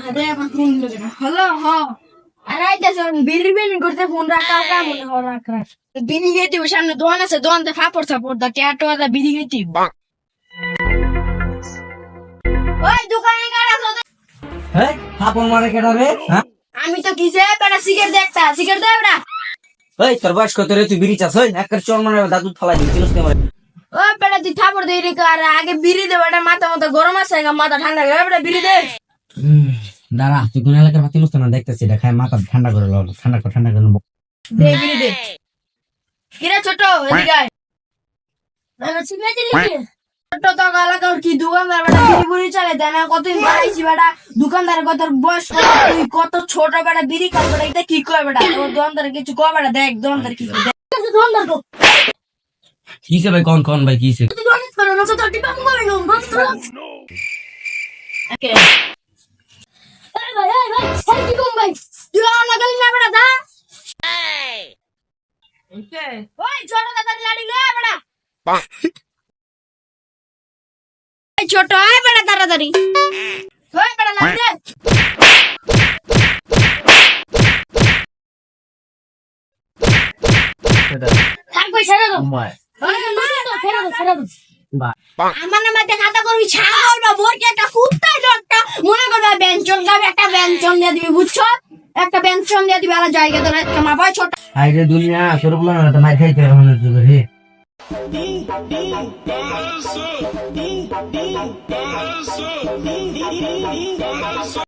Hello হ। আরে আইতাছে বিড়ি বিড়ি করতে ফোন রাখা রাখা মনে হয় রাখ রাখ বিড়ি খেতে সামনে দোকান আছে দোকানতে ফাপড় সাপড় দা টেটো দা বিড়ি খেতে ওই দোকানে কারা আছে? হ্যাঁ? থাপন মারে কেডা রে? আমি তো কিসে বেটা সিগারেট দেখতা সিগারেট দে বেটা ওই তোর বয়স কত রে? তুই বিড়ি চাস? ওই একের চর মারে দাদু ফালাই দিই চিনস না মারে ওই বেটা তুই থাপড় দে রে আর আগে বিড়ি দে বেটা মাথা মাথা গরম আছে মাথা ঠান্ডা বিড়ি দে। দাঁড়া তুই কোন এলাকার ভাতি না? দেখতেছি এটা খায় মাথা ঠান্ডা করে লো ঠান্ডা করে ঠান্ডা করে নেব। কিরে ছোট এদিকে আয়। না সিগারেট দিলি ছোট তো এলাকার কি দোকানদার বেটা? বিড়ি বুড়ি চালে দেয় না কতদিন বাড়াইছি বেটা? দোকানদার কত বয়স কত, তুই কত ছোট বেটা বিড়ি খাস বেটা এটা কি কয় বেটা? তোর দোকানদার কিছু কয় বেটা? দেখ দোকানদার কি দেখ দোকানদার কো কিসে ভাই কোন কোন ভাই কিসে তুই দোকানদার করো না তো তোর টিপা মারে গো? বস এই কি কম ভাই তুই আমার লাগালি না বেটা দা ওই ছোট দাদা লাড়ি লে এই ছোট আয় বেটা তাড়াতাড়ি। ওই বেটা লাড়ি দে। থাকবে ছেড়ে দাও না, না। আমার নামে খাতা করবি ছাগল বা বরকে একটা কুত্তা একটা মনে করবে ব্যঞ্জন গাবে একটা দিয়ে দিবি বুঝছ? একটা ব্যঞ্জন দিয়ে দিবি আর জায়গা ধরে একটা মাপায় ছোট আইরে দুনিয়া সরু বলা না মার খাইতে হবে মনে হচ্ছে রে